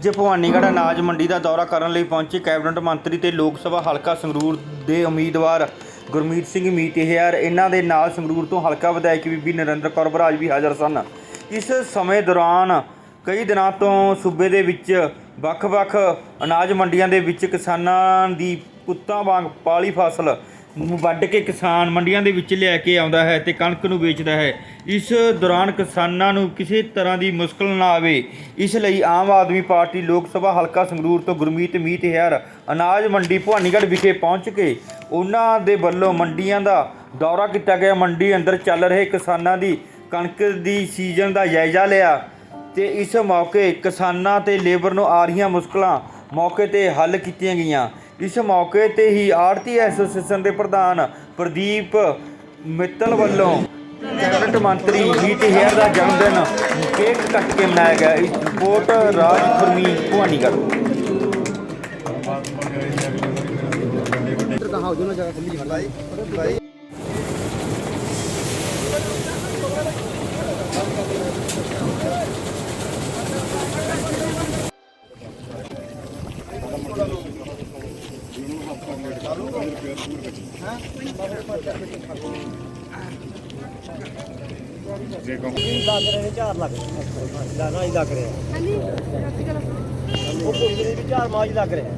ਜੇ ਭਵਾਨੀਗੜ੍ਹ ਅਨਾਜ ਮੰਡੀ ਦਾ ਦੌਰਾ ਕਰਨ ਲਈ ਪਹੁੰਚੇ ਕੈਬਨਿਟ ਮੰਤਰੀ ਤੇ ਲੋਕ ਸਭਾ ਹਲਕਾ ਸੰਗਰੂਰ ਦੇ ਉਮੀਦਵਾਰ ਗੁਰਮੀਤ ਸਿੰਘ ਮੀਤਹਿਆਰ ਇਹਨਾਂ ਦੇ ਨਾਲ ਸੰਗਰੂਰ ਤੋਂ ਹਲਕਾ ਵਿਧਾਇਕ ਬੀਬੀ ਨਰਿੰਦਰ ਕੌਰ ਬਰਾਜ ਵੀ ਹਾਜ਼ਰ ਸਨ। ਇਸ ਸਮੇਂ ਦੌਰਾਨ ਕਈ ਦਿਨਾਂ ਤੋਂ ਸੂਬੇ ਦੇ ਵਿੱਚ ਵੱਖ-ਵੱਖ ਅਨਾਜ ਮੰਡੀਆਂ ਦੇ ਵਿੱਚ ਕਿਸਾਨਾਂ ਦੀ ਪੁੱਤਾਂ ਵਾਂਗ ਪਾਲੀ ਫਸਲ ਵੱਢ ਕੇ ਕਿਸਾਨ ਮੰਡੀਆਂ ਦੇ ਵਿੱਚ ਲੈ ਕੇ ਆਉਂਦਾ ਹੈ ਤੇ ਕਣਕ ਨੂੰ ਵੇਚਦਾ ਹੈ। ਇਸ ਦੌਰਾਨ ਕਿਸਾਨਾਂ ਨੂੰ ਕਿਸੇ ਤਰ੍ਹਾਂ ਦੀ ਮੁਸ਼ਕਲ ਨਾ ਆਵੇ। ਇਸ ਲਈ ਆਮ ਆਦਮੀ ਪਾਰਟੀ ਲੋਕ ਸਭਾ ਹਲਕਾ ਸੰਗਰੂਰ ਤੋਂ ਗੁਰਮੀਤ ਮੀਤ ਹੈਰ ਅਨਾਜ ਮੰਡੀ ਭਵਾਨੀਗੜ੍ਹ ਵਿਖੇ ਪਹੁੰਚ ਕੇ ਉਹਨਾਂ ਦੇ ਵੱਲੋਂ ਮੰਡੀਆਂ ਦਾ ਦੌਰਾ ਕੀਤਾ ਗਿਆ। ਮੰਡੀ ਅੰਦਰ ਚੱਲ ਰਹੇ ਕਿਸਾਨਾਂ ਦੀ ਕਣਕ ਦੀ ਸੀਜ਼ਨ ਦਾ ਜਾਇਜ਼ਾ ਲਿਆ ਤੇ ਇਸ ਮੌਕੇ ਕਿਸਾਨਾਂ ਤੇ ਲੇਬਰ ਨੂੰ ਆ ਰਹੀਆਂ ਮੁਸ਼ਕਲਾਂ ਮੌਕੇ ਤੇ ਹੱਲ ਕੀਤੀਆਂ ਗਈਆਂ। ਇਸ ਮੌਕੇ ਤੇ ਹੀ ਆੜਤੀ ਐਸੋਸੀਏਸ਼ਨ ਦੇ ਪ੍ਰਧਾਨ ਪ੍ਰਦੀਪ ਮਿੱਤਲ ਵੱਲੋਂ ਕੈਬਨਿਟ ਮੰਤਰੀ ਜੀਤ ਹੈਰ ਦਾ ਜਨਮ ਦਿਨ ਕੇਕ ਕੱਟ ਕੇ ਮਨਾਇਆ ਗਿਆ। ਇਸ ਰਿਪੋਰਟ ਰਾਜ ਗੁਰਮੀ ਭਵਾਨੀਗੜ੍ਹ। ਕਹਾ ਹੋ ਜੋ ਜਗ੍ਹਾ ਖੁੱਲੀ ਖੜਾ ਲੱਗ ਰਹੇ ਚਾਰ ਲੱਗ ਲਾਣਾ ਹੀ ਲੱਗ ਰਿਹਾ। ਉਹ ਕੋਈ ਨਹੀਂ ਵੀ ਚਾਰ ਮਾਜ ਲੱਗ ਰਿਹਾ।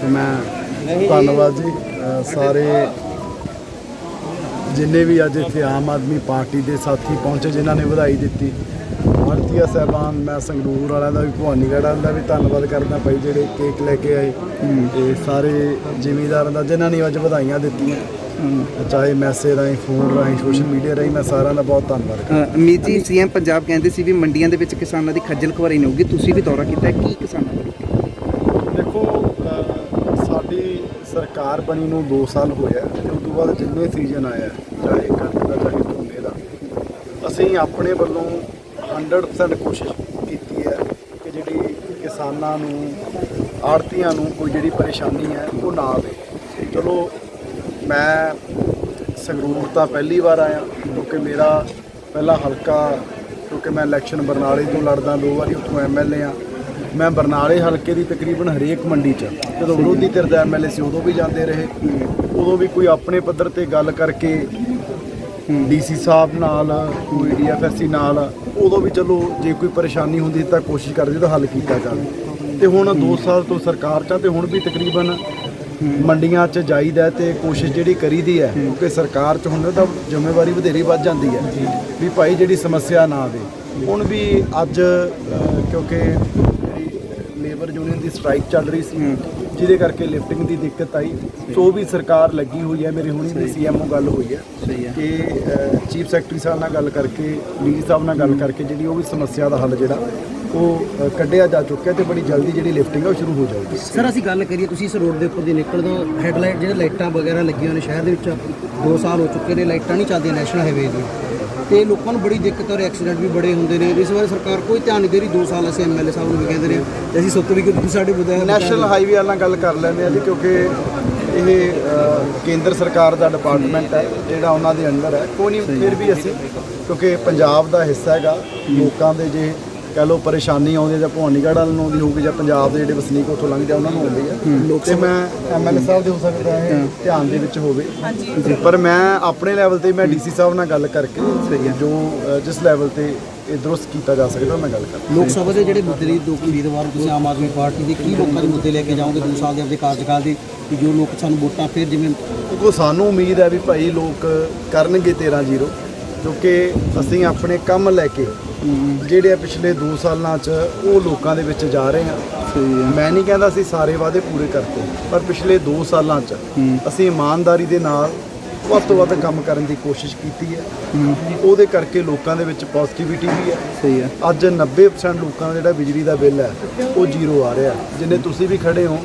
ਤੇ ਮੈਂ ਧੰਨਵਾਦ ਜੀ ਸਾਰੇ ਜਿੰਨੇ ਵੀ ਅੱਜ ਇੱਥੇ ਆਮ ਆਦਮੀ ਪਾਰਟੀ ਦੇ ਸਾਥੀ ਪਹੁੰਚੇ ਜਿਨ੍ਹਾਂ ਨੇ ਵਧਾਈ ਦਿੱਤੀ। ਭਾਰਤੀਆ ਸਹਿਬਾਨ ਮੈਂ ਸੰਗਰੂਰ ਵਾਲਿਆਂ ਦਾ ਵੀ ਭਵਾਨੀਗੜ੍ਹ ਵਾਲਿਆਂ ਦਾ ਵੀ ਧੰਨਵਾਦ ਕਰਦਾ ਭਾਈ ਜਿਹੜੇ ਕੇਕ ਲੈ ਕੇ ਆਏ। ਤੇ ਸਾਰੇ ਜ਼ਿਮੀਂਦਾਰਾਂ ਦਾ ਜਿਨ੍ਹਾਂ ਨੇ ਅੱਜ ਵਧਾਈਆਂ ਦਿੱਤੀਆਂ। ਚਾਹੇ ਮੈਸੇਜ ਰਾਹੀਂ ਫੋਨ ਰਾਹੀਂ ਸੋਸ਼ਲ ਮੀਡੀਆ ਰਾਹੀਂ ਮੈਂ ਸਾਰਿਆਂ ਦਾ ਬਹੁਤ ਧੰਨਵਾਦ ਕਰਦਾ। ਅਮੀਤ ਜੀ ਸੀਐਮ ਪੰਜਾਬ ਕਹਿੰਦੇ ਸੀ ਵੀ ਮੰਡੀਆਂ ਦੇ ਵਿੱਚ ਕਿਸਾਨਾਂ ਦੀ ਖੱਜਲ ਖੁਆਰੀ ਨਹੀਂ ਹੋਊਗੀ। ਤੁਸੀਂ ਵੀ ਦੌਰਾ ਕੀਤਾ। ਕੀ ਕਿਸਾਨਾਂ ਦਾ? ਦੇਖੋ ਸਾਡੀ ਸਰਕਾਰ ਬਣੀ ਨੂੰ 2 ਸਾਲ ਹੋਇਆ ਤੇ ਉਸ ਤੋਂ ਬਾਅਦ ਜਿੰਨੇ ਸੀਜ਼ਨ ਆਇਆ ਚਾਹੇ ਕਣਕ ਦਾ ਚਾਹੇ ਝੋਨੇ ਦਾ ਅਸੀਂ ਆਪਣੇ ਵੱਲੋਂ 100% ਕੋਸ਼ਿਸ਼ ਕੀਤੀ ਹੈ ਕਿ ਜਿਹੜੀ ਕਿਸਾਨਾਂ ਨੂੰ ਆੜਤੀਆਂ ਨੂੰ ਕੋਈ ਜਿਹੜੀ ਪਰੇਸ਼ਾਨੀ ਹੈ ਉਹ ਨਾ ਆਵੇ। ਚਲੋ ਮੈਂ ਸੰਗਰੂਰ ਤਾਂ ਪਹਿਲੀ ਵਾਰ ਆਇਆ ਕਿਉਂਕਿ ਮੇਰਾ ਪਹਿਲਾ ਹਲਕਾ ਕਿਉਂਕਿ ਮੈਂ ਇਲੈਕਸ਼ਨ ਬਰਨਾਲੇ ਤੋਂ ਲੜਦਾ ਦੋ ਵਾਰੀ ਉੱਥੋਂ ਐਮਐਲਏ ਆ ਮੈਂ ਬਰਨਾਲੇ ਹਲਕੇ ਦੀ ਤਕਰੀਬਨ ਹਰੇਕ ਮੰਡੀ 'ਚ ਜਦੋਂ ਵਿਰੋਧੀ ਧਿਰ ਦਾ ਐਮਐਲਏ ਸੀ ਉਦੋਂ ਵੀ ਜਾਂਦੇ ਰਹੇ। ਉਦੋਂ ਵੀ ਕੋਈ ਆਪਣੇ ਪੱਧਰ ਤੇ ਗੱਲ ਕਰਕੇ ਡੀਸੀ ਸਾਹਿਬ ਨਾਲ, ਕੋਈ ਡੀਐਫਐਸਸੀ ਨਾਲ, ਉਦੋਂ ਵੀ ਚਲੋ ਜੇ ਕੋਈ ਪਰੇਸ਼ਾਨੀ ਹੁੰਦੀ ਤਾਂ ਕੋਸ਼ਿਸ਼ ਕਰਦੇ ਤਾਂ ਹੱਲ ਕੀਤਾ ਜਾਵੇ। ਤੇ ਹੁਣ 2 ਸਾਲ ਤੋਂ ਸਰਕਾਰ ਚ ਆ ਤੇ ਹੁਣ ਵੀ ਤਕਰੀਬਨ ਮੰਡੀਆਂ 'ਚ ਜਾਈਦਾ ਤੇ ਕੋਸ਼ਿਸ਼ ਜਿਹੜੀ ਕਰੀਦੀ ਹੈ, ਕਿਉਂਕਿ ਸਰਕਾਰ 'ਚ ਹੁਣ ਤਾਂ ਜ਼ਿੰਮੇਵਾਰੀ ਵਧੇਰੀ ਵੱਧ ਜਾਂਦੀ ਹੈ ਵੀ ਭਾਈ ਜਿਹੜੀ ਸਮੱਸਿਆ ਨਾ ਆਵੇ। ਹੁਣ ਵੀ ਅੱਜ ਕਿਉਂਕਿ ਜਿਹੜੀ ਲੇਬਰ ਯੂਨੀਅਨ ਦੀ ਸਟ੍ਰਾਈਕ ਚੱਲ ਰਹੀ ਸੀ ਜਿਹਦੇ ਕਰਕੇ ਲਿਫਟਿੰਗ ਦੀ ਦਿੱਕਤ ਆਈ। ਸੋ ਵੀ ਸਰਕਾਰ ਲੱਗੀ ਹੋਈ ਹੈ ਮੇਰੇ ਹੁਣੀ ਵੀ ਸੀਐਮਓ ਗੱਲ ਹੋਈ ਹੈ ਸਹੀ ਹੈ। ਕਿ ਚੀਫ ਸੈਕਟਰੀ ਸਾਹਿਬ ਨਾਲ ਗੱਲ ਕਰਕੇ ਡੀਜੀ ਸਾਹਿਬ ਨਾਲ ਗੱਲ ਕਰਕੇ ਜਿਹੜੀ ਉਹ ਵੀ ਸਮੱਸਿਆ ਦਾ ਹੱਲ ਜਿਹੜਾ ਉਹ ਕੱਢਿਆ ਜਾ ਚੁੱਕਿਆ ਤੇ ਬੜੀ ਜਲਦੀ ਜਿਹੜੀ ਲਿਫਟਿੰਗ ਹੈ ਉਹ ਸ਼ੁਰੂ ਹੋ ਜਾਊਗੀ। ਸਰ ਅਸੀਂ ਗੱਲ ਕਰੀਏ ਤੁਸੀਂ ਇਸ ਰੋਡ ਦੇ ਉੱਪਰ ਦੀ ਨਿਕਲਦੇ ਹੋ। ਹੈਡਲਾਈਟ ਜਿਹੜੇ ਲਾਈਟਾਂ ਵਗੈਰਾ ਲੱਗੀਆਂ ਨੇ ਸ਼ਹਿਰ ਦੇ ਵਿੱਚ 2 ਸਾਲ ਹੋ ਚੁੱਕੇ ਨੇ ਲਾਈਟਾਂ ਨਹੀਂ ਚੱਲਦੀਆਂ ਨੈਸ਼ਨਲ ਹਾਈਵੇ ਦੀ ਤੇ ਲੋਕਾਂ ਨੂੰ ਬੜੀ ਦਿੱਕਤ ਔਰ ਐਕਸੀਡੈਂਟ ਵੀ ਬੜੇ ਹੁੰਦੇ ਨੇ। ਇਸ ਬਾਰੇ ਸਰਕਾਰ ਕੋਈ ਧਿਆਨ ਨਹੀਂ ਦੇ ਰਹੀ। 2 ਸਾਲ ਅਸੀਂ ਐਮਐਲਏ ਸਾਹਿਬ ਨੂੰ ਵੀ ਕਹਿੰਦੇ ਰਹੇ ਤੇ ਅਸੀਂ ਸੋਚਦੇ ਵੀ ਕਿ ਤੁਸੀਂ ਸਾਡੇ ਵਿਧਾਇਕ ਨੈਸ਼ਨਲ ਹਾਈਵੇ ਵਾਲਾ ਗੱਲ ਕਰ ਲੈਂਦੇ ਆ ਜੀ ਕਿਉਂਕਿ ਇਹ ਕੇਂਦਰ ਸਰਕਾਰ ਦਾ ਡਿਪਾਰਟਮੈਂਟ ਹੈ ਜਿਹੜਾ ਉਹਨਾਂ ਦੇ ਅੰਡਰ ਹੈ। ਕੋਈ ਨਹੀਂ ਫਿਰ ਵੀ ਅਸੀਂ ਕਿਉਂਕਿ ਪੰਜਾਬ ਦਾ ਹਿੱਸਾ ਹੈਗਾ। ਲੋਕਾਂ ਦੇ ਜੇ ਕਹਿ ਲਓ ਪਰੇਸ਼ਾਨੀ ਆਉਂਦੀ ਹੈ ਜਾਂ ਭਵਾਨੀਗੜ੍ਹ ਵੱਲ ਨੂੰ ਆਉਂਦੀ ਹੋਊਗੀ ਜਾਂ ਪੰਜਾਬ ਦੇ ਜਿਹੜੇ ਵਸਨੀਕ ਉੱਥੋਂ ਲੰਘਦੇ ਆ ਉਹਨਾਂ ਨੂੰ ਆਉਂਦੀ ਹੈ। ਤੇ ਮੈਂ ਐਮਐਲਏ ਸਾਹਿਬ ਦੇ ਹੋ ਸਕਦਾ ਹੈ ਧਿਆਨ ਦੇ ਵਿੱਚ ਹੋਵੇ। ਪਰ ਮੈਂ ਆਪਣੇ ਲੈਵਲ ਤੇ ਮੈਂ ਡੀਸੀ ਸਾਹਿਬ ਨਾਲ ਗੱਲ ਕਰਕੇ ਜੋ ਜਿਸ ਲੈਵਲ ਤੇ ਇਹ ਦਰੁਸਤ ਕੀਤਾ ਜਾ ਸਕਦਾ ਮੈਂ ਗੱਲ ਕਰਾਂ ਲੋਕ ਸਭਾ ਦੇ ਜਿਹੜੇ ਮੁੱਦੇ ਲਈ ਦੋ ਉਮੀਦਵਾਰ ਤੁਸੀਂ ਆਮ ਆਦਮੀ ਪਾਰਟੀ ਦੇ ਕੀ ਲੋਕਾਂ ਦੇ ਮੁੱਦੇ ਲੈ ਕੇ ਜਾਓਗੇ 2 ਸਾਲ ਦੇ ਆਪਣੇ ਕਾਰਜਕਾਲ ਦੇ ਕਿ ਜੋ ਲੋਕ ਸਾਨੂੰ ਵੋਟਾਂ ਫਿਰ ਜਿਵੇਂ ਕਿਉਂਕਿ ਸਾਨੂੰ ਉਮੀਦ ਹੈ ਵੀ ਭਾਈ ਲੋਕ ਕਰਨਗੇ 13-0 ਕਿਉਂਕਿ ਅਸੀਂ ਆਪਣੇ ਕੰਮ ਲੈ ਕੇ ਜਿਹੜੇ ਆ ਪਿਛਲੇ 2 ਸਾਲਾਂ 'ਚ ਉਹ ਲੋਕਾਂ ਦੇ ਵਿੱਚ ਜਾ ਰਹੇ ਹਾਂ। ਮੈਂ ਨਹੀਂ ਕਹਿੰਦਾ ਅਸੀਂ ਸਾਰੇ ਵਾਅਦੇ ਪੂਰੇ ਕਰਤੇ ਪਰ ਪਿਛਲੇ 2 ਸਾਲਾਂ 'ਚ ਅਸੀਂ ਇਮਾਨਦਾਰੀ ਦੇ ਨਾਲ ਵੱਧ ਤੋਂ ਵੱਧ ਕੰਮ ਕਰਨ ਦੀ ਕੋਸ਼ਿਸ਼ ਕੀਤੀ ਹੈ। ਉਹਦੇ ਕਰਕੇ ਲੋਕਾਂ ਦੇ ਵਿੱਚ ਪੋਜ਼ਿਟਿਵਿਟੀ ਵੀ ਹੈ। ਸਹੀ ਹੈ। ਅੱਜ 90% ਲੋਕਾਂ ਦਾ ਜਿਹੜਾ ਬਿਜਲੀ ਦਾ ਬਿੱਲ ਹੈ ਉਹ ਜ਼ੀਰੋ ਆ ਰਿਹਾ ਜਿੰਨੇ ਤੁਸੀਂ ਵੀ ਖੜੇ ਹੋ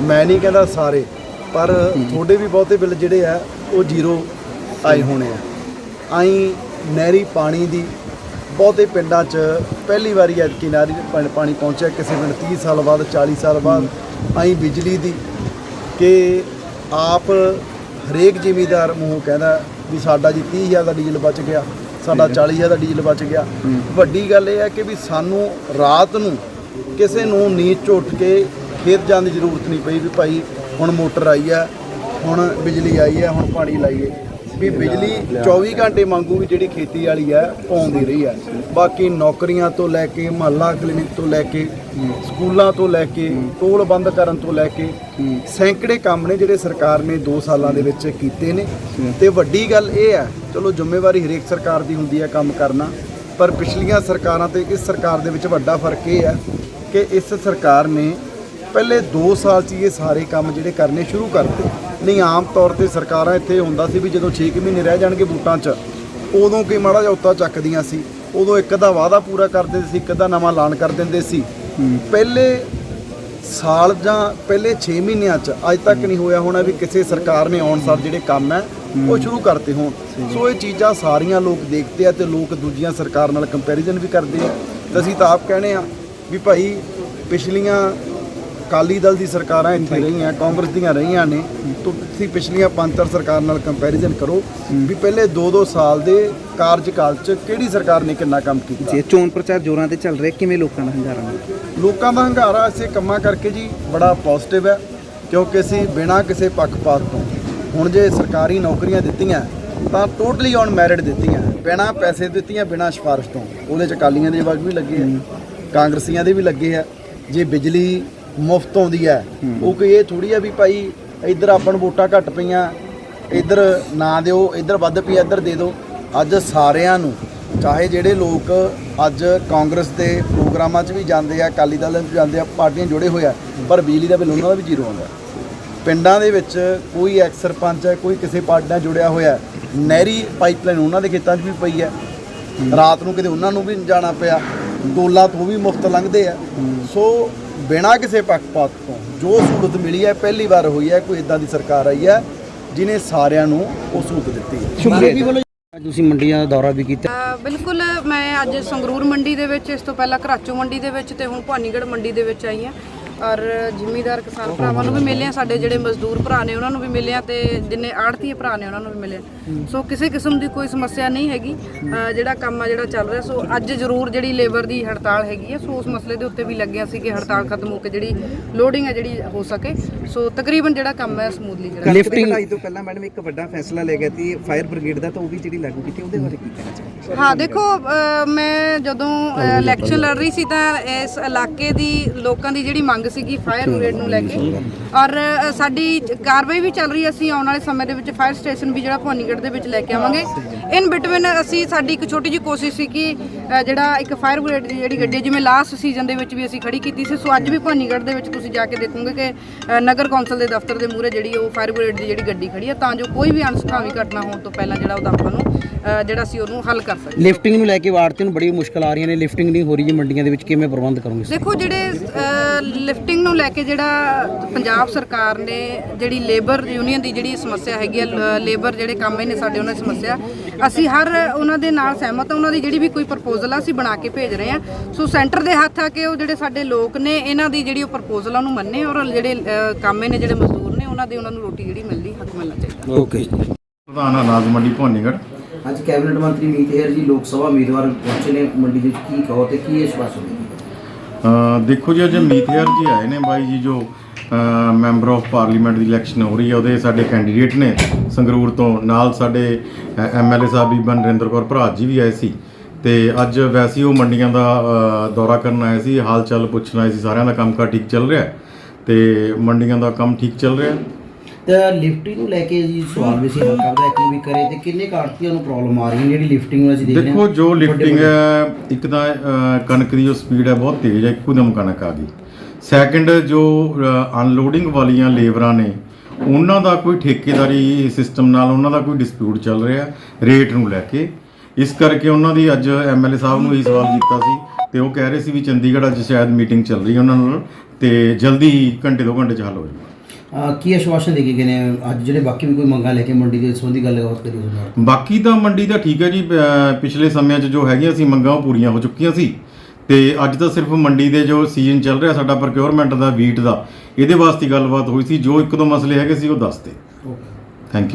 ਮੈਂ ਨਹੀਂ ਕਹਿੰਦਾ ਸਾਰੇ ਪਰ ਤੁਹਾਡੇ ਵੀ ਬਹੁਤੇ ਬਿੱਲ ਜਿਹੜੇ ਆ ਉਹ ਜ਼ੀਰੋ ਆਏ ਹੋਣੇ ਆ। ਆਈ ਨਹਿਰੀ ਪਾਣੀ ਦੀ ਬਹੁਤੇ ਪਿੰਡਾਂ 'ਚ ਪਹਿਲੀ ਵਾਰੀ ਐਤਕੀ ਨਹਿਰੀ ਪਾਣੀ- ਪਾਣੀ ਪਹੁੰਚਿਆ ਕਿਸੇ ਪਿੰਡ 30 ਸਾਲ ਬਾਅਦ 40 ਸਾਲ ਬਾਅਦ ਆਈ ਬਿਜਲੀ ਦੀ ਕਿ ਆਪ ਹਰੇਕ ਜ਼ਿਮੀਦਾਰ ਮੂੰਹ ਕਹਿੰਦਾ ਵੀ ਸਾਡਾ ਜੀ 30000 ਦਾ ਡੀਜ਼ਲ ਬਚ ਗਿਆ ਸਾਡਾ 40000 ਦਾ ਡੀਜ਼ਲ ਬਚ ਗਿਆ। ਵੱਡੀ ਗੱਲ ਇਹ ਹੈ ਕਿ ਵੀ ਸਾਨੂੰ ਰਾਤ ਨੂੰ ਕਿਸੇ ਨੂੰ ਨੀਂਦ ਉੱਠ ਕੇ ਖੇਤ ਜਾਣ ਦੀ ਜ਼ਰੂਰਤ ਨਹੀਂ ਪਈ ਵੀ ਭਾਈ ਹੁਣ ਮੋਟਰ ਆਈ ਹੈ ਹੁਣ ਬਿਜਲੀ ਆਈ ਹੈ ਹੁਣ ਪਾਣੀ ਲਾਈਏ। ਵੀ ਬਿਜਲੀ 24 ਘੰਟੇ ਮੰਗੂ ਵੀ ਜਿਹੜੀ ਖੇਤੀ ਵਾਲੀ ਹੈ, ਪਾਉਂਦੀ ਰਹੀ ਹੈ। ਬਾਕੀ ਨੌਕਰੀਆਂ ਤੋਂ ਲੈ ਕੇ, ਮਹੱਲਾ ਕਲੀਨਿਕ ਤੋਂ ਲੈ ਕੇ, ਸਕੂਲਾਂ ਤੋਂ ਲੈ ਕੇ, ਟੋਲ ਬੰਦ ਕਰਨ ਤੋਂ ਲੈ ਕੇ, ਸੈਂਕੜੇ ਕੰਮ ਨੇ ਜਿਹੜੇ ਸਰਕਾਰ ਨੇ 2 ਸਾਲਾਂ ਦੇ ਵਿੱਚ ਕੀਤੇ ਨੇ। ਤੇ ਵੱਡੀ ਗੱਲ ਇਹ ਹੈ, ਚਲੋ ਜ਼ਿੰਮੇਵਾਰੀ ਹਰੇਕ ਸਰਕਾਰ ਦੀ ਹੁੰਦੀ ਹੈ ਕੰਮ ਕਰਨਾ, ਪਰ ਪਿਛਲੀਆਂ ਸਰਕਾਰਾਂ ਤੇ ਇਸ ਸਰਕਾਰ ਦੇ ਵਿੱਚ ਵੱਡਾ ਫ਼ਰਕ ਇਹ ਹੈ ਕਿ ਇਸ ਸਰਕਾਰ ਨੇ ਪਹਿਲੇ 2 ਸਾਲ 'ਚ ਇਹ ਸਾਰੇ ਕੰਮ ਜਿਹੜੇ ਕਰਨੇ ਸ਼ੁਰੂ ਕਰਤੇ ਨਹੀਂ ਆਮ ਤੌਰ ਤੇ ਸਰਕਾਰਾਂ ਇੱਥੇ ਹੁੰਦਾ ਸੀ ਵੀ ਜਦੋਂ 6 ਮਹੀਨੇ ਰਹਿ ਜਾਣਗੇ ਵੋਟਾਂ 'ਚ ਉਦੋਂ ਕੀ ਮਾੜਾ ਜਿਹਾ ਉੱਤਾ ਚੱਕਦੀਆਂ ਸੀ। ਉਦੋਂ ਇੱਕ ਦਾ ਵਾਅਦਾ ਪੂਰਾ ਕਰ ਦਿੰਦੇ ਸੀ ਇੱਕ ਦਾ ਨਵਾਂ ਐਲਾਨ ਕਰ ਦਿੰਦੇ ਸੀ। ਪਹਿਲੇ ਸਾਲ ਜਾਂ ਪਹਿਲੇ 6 ਮਹੀਨਿਆਂ 'ਚ ਅੱਜ ਤੱਕ ਨਹੀਂ ਹੋਇਆ ਹੋਣਾ ਵੀ ਕਿਸੇ ਸਰਕਾਰ ਨੇ ਆਉਣ ਸਾਰ ਜਿਹੜੇ ਕੰਮ ਹੈ ਉਹ ਸ਼ੁਰੂ ਕਰਤੇ ਹੋਣ। ਸੋ ਇਹ ਚੀਜ਼ਾਂ ਸਾਰੀਆਂ ਲੋਕ ਦੇਖਦੇ ਆ ਤੇ ਲੋਕ ਦੂਜੀਆਂ ਸਰਕਾਰ ਨਾਲ ਕੰਪੈਰੀਜ਼ਨ ਵੀ ਕਰਦੇ ਆ। ਤੇ ਅਸੀਂ ਤਾਂ ਆਪ ਕਹਿੰਦੇ ਆ ਵੀ ਭਾਈ ਪਿਛਲੀਆਂ ਅਕਾਲੀ ਦਲ ਦੀ ਸਰਕਾਰਾਂ ਇੱਥੇ ਰਹੀਆਂ ਕਾਂਗਰਸ ਦੀਆਂ ਰਹੀਆਂ ਨੇ ਤੁਸੀਂ ਪਿਛਲੀਆਂ ਪੰਜ ਸਰਕਾਰ ਨਾਲ ਕੰਪੈਰੀਜ਼ਨ ਕਰੋ ਵੀ ਪਹਿਲੇ 2-2 ਸਾਲ ਦੇ ਕਾਰਜਕਾਲ 'ਚ ਕਿਹੜੀ ਸਰਕਾਰ ਨੇ ਕਿੰਨਾ ਕੰਮ ਕੀਤਾ? ਜੇ ਚੋਣ ਪ੍ਰਚਾਰ ਜ਼ੋਰਾਂ ਤੇ ਚੱਲ ਰਿਹਾ ਕਿਵੇਂ ਲੋਕਾਂ ਦਾ ਹੰਗਾਰਾ? ਲੋਕਾਂ ਦਾ ਹੰਗਾਰਾ ਇਸੇ ਕੰਮਾਂ ਕਰਕੇ ਜੀ ਬੜਾ ਪੋਜ਼ਿਟਿਵ ਹੈ ਕਿਉਂਕਿ ਅਸੀਂ ਬਿਨਾਂ ਕਿਸੇ ਪੱਖਪਾਤ ਤੋਂ ਹੁਣ ਜੇ ਸਰਕਾਰੀ ਨੌਕਰੀਆਂ ਦਿੱਤੀਆਂ ਤਾਂ ਟੋਟਲੀ ਔਨ ਮੈਰਿਟ ਦਿੱਤੀਆਂ ਬਿਨਾਂ ਪੈਸੇ ਦਿੱਤੀਆਂ ਬਿਨਾਂ ਸਿਫਾਰਿਸ਼ ਤੋਂ। ਉਹਦੇ ਚ ਅਕਾਲੀਆਂ ਦੇ ਵਗ ਵੀ ਲੱਗੇ ਆ ਕਾਂਗਰਸੀਆਂ ਦੇ ਵੀ ਲੱਗੇ ਆ ਜੇ ਬਿਜਲੀ ਮੁਫਤ ਆਉਂਦੀ ਹੈ। ਉਹ ਕੋਈ ਇਹ ਥੋੜੀ ਆ ਵੀ ਭਾਈ ਇੱਧਰ ਆਪਾਂ ਨੂੰ ਵੋਟਾਂ ਘੱਟ ਪਈਆਂ ਇੱਧਰ ਨਾ ਦਿਓ ਇੱਧਰ ਵੱਧ ਪਈ ਇੱਧਰ ਦੇ ਦਿਓ। ਅੱਜ ਸਾਰਿਆਂ ਨੂੰ ਚਾਹੇ ਜਿਹੜੇ ਲੋਕ ਅੱਜ ਕਾਂਗਰਸ ਦੇ ਪ੍ਰੋਗਰਾਮਾਂ 'ਚ ਵੀ ਜਾਂਦੇ ਆ ਅਕਾਲੀ ਦਲ 'ਚ ਜਾਂਦੇ ਆ ਪਾਰਟੀਆਂ ਜੁੜੇ ਹੋਏ ਆ ਪਰ ਬਿਜਲੀ ਦਾ ਬਿੱਲ ਉਹਨਾਂ ਦਾ ਵੀ ਜ਼ੀਰੋ ਆਉਂਦਾ। ਪਿੰਡਾਂ ਦੇ ਵਿੱਚ ਕੋਈ ਐਕਸ ਸਰਪੰਚ ਹੈ ਕੋਈ ਕਿਸੇ ਪਾਰਟੀ ਨਾਲ ਜੁੜਿਆ ਹੋਇਆ। ਨਹਿਰੀ ਪਾਈਪਲਾਈਨ ਉਹਨਾਂ ਦੇ ਖੇਤਾਂ 'ਚ ਵੀ ਪਈ ਹੈ। ਰਾਤ ਨੂੰ ਕਿਤੇ ਉਹਨਾਂ ਨੂੰ ਵੀ ਜਾਣਾ ਪਿਆ ਟੋਲਾ ਤੋਂ ਵੀ ਮੁਫਤ ਲੰਘਦੇ ਆ। ਸੋ ਬਿਨਾਂ ਕਿਸੇ ਪੱਖਪਾਤ ਤੋਂ ਜੋ ਸਹੂਲਤ ਮਿਲੀ ਹੈ ਪਹਿਲੀ ਵਾਰ ਹੋਈ ਹੈ ਕੋਈ ਇਦਾਂ ਦੀ ਸਰਕਾਰ ਆਈ ਹੈ ਜਿਨੇ ਸਾਰਿਆਂ ਨੂੰ ਉਹ ਸਹੂਲਤ ਦਿੱਤੀ ਹੈ। ਸ਼ੁਕਰੀਆ ਤੁਸੀਂ ਮੰਡੀਆਂ ਦਾ ਦੌਰਾ ਵੀ ਕੀਤਾ। ਬਿਲਕੁਲ ਮੈਂ ਅੱਜ ਸੰਗਰੂਰ ਮੰਡੀ ਦੇ ਵਿੱਚ ਇਸ ਤੋਂ ਪਹਿਲਾਂ ਘਰਾਚੋ ਮੰਡੀ ਦੇ ਵਿੱਚ ਤੇ ਹੁਣ ਭਾਨੀਗੜ੍ਹ ਮੰਡੀ ਦੇ ਵਿੱਚ ਆਈ ਹਾਂ। ਔਰ ਜ਼ਿਮੀਦਾਰ ਕਿਸਾਨ ਭਰਾਵਾਂ ਨੂੰ ਵੀ ਮਿਲੇ ਆ ਸਾਡੇ ਜਿਹੜੇ ਮਜ਼ਦੂਰ ਭਰਾ ਨੇ ਉਹਨਾਂ ਨੂੰ ਵੀ ਮਿਲੇ ਆ ਤੇ ਜਿੰਨੇ ਆੜਤੀਏ ਭਰਾ ਨੇ ਉਹਨਾਂ ਨੂੰ ਵੀ ਮਿਲੇ ਆ। ਸੋ ਕਿਸੇ ਕਿਸਮ ਦੀ ਕੋਈ ਸਮੱਸਿਆ ਨਹੀਂ ਹੈਗੀ ਅ, ਜਿਹੜਾ ਕੰਮ ਆ ਜਿਹੜਾ ਚੱਲ ਰਿਹਾ ਸੋ ਅੱਜ ਜ਼ਰੂਰ ਜਿਹੜੀ ਲੇਬਰ ਦੀ ਹੜਤਾਲ ਹੈਗੀ ਹੈ ਸੋ ਉਸ ਮਸਲੇ ਦੇ ਉੱਤੇ ਵੀ ਲੱਗਿਆ ਸੀ ਕਿ ਹੜਤਾਲ ਖਤਮ ਹੋ ਕੇ ਜਿਹੜੀ ਲੋਡਿੰਗ ਹੈ ਜਿਹੜੀ ਹੋ ਸਕੇ। ਸੋ ਤਕਰੀਬਨ ਜਿਹੜਾ ਕੰਮ ਹੈ ਸਮੂਥਲੀ ਜਿਹੜਾ। Lifting- ਕਟਾਈ ਤੋਂ ਪਹਿਲਾਂ ਮੈਡਮ ਇੱਕ ਵੱਡਾ ਫੈਸਲਾ ਲੈ ਗਿਆ ਸੀ ਫਾਇਰ ਬ੍ਰਿਗੇਡ ਦਾ ਤਾਂ ਉਹ ਵੀ ਜਿਹੜੀ ਲਾਗੂ ਕੀਤੀ ਉਹਦੇ ਬਾਰੇ ਕੀ ਕਹਿਣਾ ਚਾਹੁੰਦੇ ਹਾਂ ਦੇਖੋ ਅ, ਮੈਂ ਜਦੋਂ ਇਲੈਕਸ਼ਨ ਲੜ ਰਹੀ ਸੀ ਤਾਂ ਇਸ ਇਲਾਕੇ ਦੀ ਲੋਕਾਂ ਦੀ ਜਿਹੜੀ ਮੰਗ ਸੀਗੀ ਫਾਇਰ ਬ੍ਰਿਗੇਡ ਨੂੰ ਲੈ ਕੇ। ਔਰ ਸਾਡੀ ਕਾਰਵਾਈ ਵੀ ਚੱਲ ਰਹੀ ਹੈ ਅਸੀਂ ਆਉਣ ਵਾਲੇ ਸਮੇਂ ਦੇ ਵਿੱਚ ਫਾਇਰ ਸਟੇਸ਼ਨ ਵੀ ਜਿਹੜਾ ਭਵਾਨੀਗੜ੍ਹ ਦੇ ਵਿੱਚ ਲੈ ਕੇ ਆਵਾਂਗੇ। ਇਨ ਬਿਟਵੀਨ ਅਸੀਂ ਸਾਡੀ ਇੱਕ ਛੋਟੀ ਜਿਹੀ ਕੋਸ਼ਿਸ਼ ਸੀ ਕਿ ਜਿਹੜਾ ਇੱਕ ਫਾਇਰ ਬ੍ਰਿਗੇਡ ਦੀ ਜਿਹੜੀ ਗੱਡੀ ਹੈ, ਜਿਵੇਂ ਲਾਸਟ ਸੀਜ਼ਨ ਦੇ ਵਿੱਚ ਵੀ ਅਸੀਂ ਖੜੀ ਕੀਤੀ ਸੀ ਸੋ ਅੱਜ ਵੀ ਭਵਾਨੀਗੜ੍ਹ ਦੇ ਵਿੱਚ ਤੁਸੀਂ ਜਾ ਕੇ ਦੇਖੋਗੇ ਕਿ ਅ, ਨਗਰ ਕੌਂਸਲ ਦੇ ਦਫ਼ਤਰ ਦੇ ਮੂਹਰੇ ਜਿਹੜੀ ਉਹ ਫਾਇਰ ਬ੍ਰਿਗੇਡ ਦੀ ਜਿਹੜੀ ਗੱਡੀ ਖੜੀ ਹੈ ਤਾਂ ਜੋ ਕੋਈ ਵੀ ਅਣਸੁਖਾਵੀ ਘਟਨਾ ਹੋਣ ਤੋਂ ਪਹਿਲਾਂ ਜਿਹੜਾ ਉਹਦਾ ਆਪਾਂ ਨੂੰ ਅ, ਜਿਹੜਾ ਸੀ ਉਹਨੂੰ ਹੱਲ ਕਰ ਸਕੀਏ। ਲਿਫਟਿੰਗ ਨੂੰ ਲੈ ਕੇ ਆੜਤੀ ਨੂੰ ਬੜੀ ਮੁਸ਼ਕਲ ਆ ਰਹੀਆਂ ਨੇ ਲਿਫਟਿੰਗ ਨਹੀਂ ਹੋ ਰਹੀ ਜੀ ਮੰਡੀਆਂ ਦੇ ਵਿੱਚ ਕਿਵੇਂ ਪ੍ਰਬੰਧ ਕਰੋਗੇ ਦੇਖੋ ਜਿਹੜੇ ਲਿਫਟਿੰਗ ਨੂੰ ਲੈ ਕੇ ਜਿਹੜਾ ਪੰਜਾਬ ਸਰਕਾਰ ਨੇ ਜਿਹੜੀ ਲੇਬਰ ਯੂਨੀਅਨ ਦੀ ਜਿਹੜੀ ਸਮੱਸਿਆ ਹੈਗੀ ਹੈ ਲੇਬਰ ਜਿਹੜੇ ਕੰਮ ਨੇ ਸਾਡੇ ਉਹਨਾਂ ਦੀ ਸਮੱਸਿਆ ਅਸੀਂ ਹਰ ਉਹਨਾਂ ਦੇ ਨਾਲ ਸਹਿਮਤ ਹਾਂ ਉਹਨਾਂ ਦੀ ਜਿਹੜੀ ਵੀ ਕੋਈ ਪ੍ਰਪੋਜ਼ਲ ਆ ਅਸੀਂ ਬਣਾ ਕੇ ਭੇਜ ਰਹੇ ਹਾਂ ਸੋ ਸੈਂਟਰ ਦੇ ਹੱਥ ਆ ਕੇ ਉਹ ਜਿਹੜੇ ਸਾਡੇ ਲੋਕ ਨੇ ਇਹਨਾਂ ਦੀ ਜਿਹੜੀ ਉਹ ਪ੍ਰਪੋਜ਼ਲ ਉਹਨੂੰ ਮੰਨੇ ਔਰ ਜਿਹੜੇ ਕੰਮ ਨੇ ਜਿਹੜੇ ਮਜ਼ਦੂਰ ਨੇ ਉਹਨਾਂ ਦੀ ਉਹਨਾਂ ਨੂੰ ਰੋਟੀ ਜਿਹੜੀ ਮਿਲਦੀ ਹੱਕ ਮਿਲਣਾ ਚਾਹੀਦਾ। ਓਕੇ ਪ੍ਰਧਾਨ ਅਨਾਜ ਮੰਡੀ ਭਵਾਨੀਗੜ੍ਹ। ਅੱਜ ਕੈਬਨਿਟ ਮੰਤਰੀ ਮੀਤ ਹੇਰ ਜੀ ਲੋਕ ਸਭਾ ਉਮੀਦਵਾਰ ਪਹੁੰਚੇ ਨੇ ਮੰਡੀ ਦੇ ਕੀ ਕਹੋ ਤੇ ਕੀ ਵਿਸ਼ਵਾਸ ਹੋਵੇ ਅ, ਦੇਖੋ ਜੀ ਅੱਜ ਮੀਥੇਰ ਜੀ ਆਏ ਨੇ ਬਾਈ ਜੀ ਜੋ ਮੈਂਬਰ ਆਫ ਪਾਰਲੀਮੈਂਟ ਦੀ ਇਲੈਕਸ਼ਨ ਹੋ ਰਹੀ ਹੈ ਉਹਦੇ ਸਾਡੇ ਕੈਂਡੀਡੇਟ ਨੇ ਸੰਗਰੂਰ ਤੋਂ। ਨਾਲ ਸਾਡੇ ਐਮਐਲਏ ਸਾਹਿਬ ਬੀਬਾ ਨਰਿੰਦਰ ਕੌਰ ਭਰਾਤ ਜੀ ਵੀ ਆਏ ਸੀ। ਤੇ ਅੱਜ ਵੈਸੇ ਉਹ ਮੰਡੀਆਂ ਦਾ ਦੌਰਾ ਕਰਨ ਆਏ ਸੀ ਹਾਲ ਚਾਲ ਪੁੱਛਣ ਆਏ ਸੀ ਸਾਰਿਆਂ ਦਾ ਕੰਮਕਾਰ ਠੀਕ ਚੱਲ ਰਿਹਾ ਤੇ ਮੰਡੀਆਂ ਦਾ ਕੰਮ ਠੀਕ ਚੱਲ ਰਿਹਾ ਤੇ ਲਿਫਟਿੰਗ ਨੂੰ ਲੈ ਕੇ ਜੀ ਸਵਾਲ ਵੀ ਸੀ ਹਲਕਾ ਵਿਧਾਇਕ ਨੂੰ ਵੀ ਕਰੇ ਤੇ ਕਿੰਨੇ ਕਾਰਤੀਆਂ ਨੂੰ ਪ੍ਰੋਬਲਮ ਆ ਰਹੀ ਹੈ ਜਿਹੜੀ ਲਿਫਟਿੰਗ ਨੂੰ ਅਸੀਂ ਦੇਖ ਰਹੇ ਹਾਂ। ਦੇਖੋ ਜੋ ਲਿਫਟਿੰਗ ਹੈ ਇੱਕ ਤਾਂ ਕਣਕ ਦੀ ਜੋ ਸਪੀਡ ਹੈ ਬਹੁਤ ਤੇਜ਼ ਹੈ ਇੱਕੋਦਮ ਕਣਕ ਆ ਗਈ। ਸੈਕੰਡ ਜੋ ਅਨਲੋਡਿੰਗ ਵਾਲੀਆਂ ਲੇਬਰਾਂ ਨੇ ਉਹਨਾਂ ਦਾ ਕੋਈ ਠੇਕੇਦਾਰੀ ਸਿਸਟਮ ਨਾਲ ਉਹਨਾਂ ਦਾ ਕੋਈ ਡਿਸਪਿਊਟ ਚੱਲ ਰਿਹਾ ਰੇਟ ਨੂੰ ਲੈ ਕੇ। ਇਸ ਕਰਕੇ ਉਹਨਾਂ ਦੀ ਅੱਜ ਐਮਐਲਏ ਸਾਹਿਬ ਨੂੰ ਇਹ ਸਵਾਲ ਕੀਤਾ ਸੀ ਤੇ ਉਹ ਕਹਿ ਰਹੇ ਸੀ ਵੀ ਚੰਡੀਗੜ੍ਹ ਅੱਜ ਸ਼ਾਇਦ ਮੀਟਿੰਗ ਚੱਲ ਰਹੀ ਹੈ ਉਹਨਾਂ ਨਾਲ ਤੇ ਜਲਦੀ ਹੀ ਘੰਟੇ ਦੋ ਘੰਟੇ ਚ ਹੱਲ ਹੋ ਜਾਊਗਾ। ਅਹ ਕੀ ਆਸ਼ਵਾਸਨ ਦੇ ਕੇ ਗਏ ਨੇ? ਅੱਜ ਜਿਹੜੇ ਬਾਕੀ ਵੀ ਕੋਈ ਮੰਗਾਂ ਲੈ ਕੇ ਮੰਡੀ ਦੇ ਸੰਬੰਧੀ ਗੱਲਬਾਤ ਕਰੀ ਉਹਦੇ ਨਾਲ ਬਾਕੀ ਤਾਂ ਮੰਡੀ ਦਾ ਠੀਕ ਹੈ ਜੀ ਅਹ ਪਿਛਲੇ ਸਮਿਆਂ 'ਚ ਜੋ ਹੈਗੀਆਂ ਸੀ ਮੰਗਾਂ ਉਹ ਪੂਰੀਆਂ ਹੋ ਚੁੱਕੀਆਂ ਸੀ ਤੇ ਅੱਜ ਤਾਂ ਸਿਰਫ ਮੰਡੀ ਦੇ ਜੋ ਸੀਜ਼ਨ ਚੱਲ ਰਿਹਾ ਸਾਡਾ ਪ੍ਰੋਕਿਉਰਮੈਂਟ ਦਾ ਵੀਟ ਦਾ ਇਹਦੇ ਵਾਸਤੇ ਗੱਲਬਾਤ ਹੋਈ ਸੀ ਜੋ ਇੱਕ ਦੋ ਮਸਲੇ ਹੈਗੇ ਸੀ ਉਹ ਦੱਸਤੇ ਥੈਂਕ ਯੂ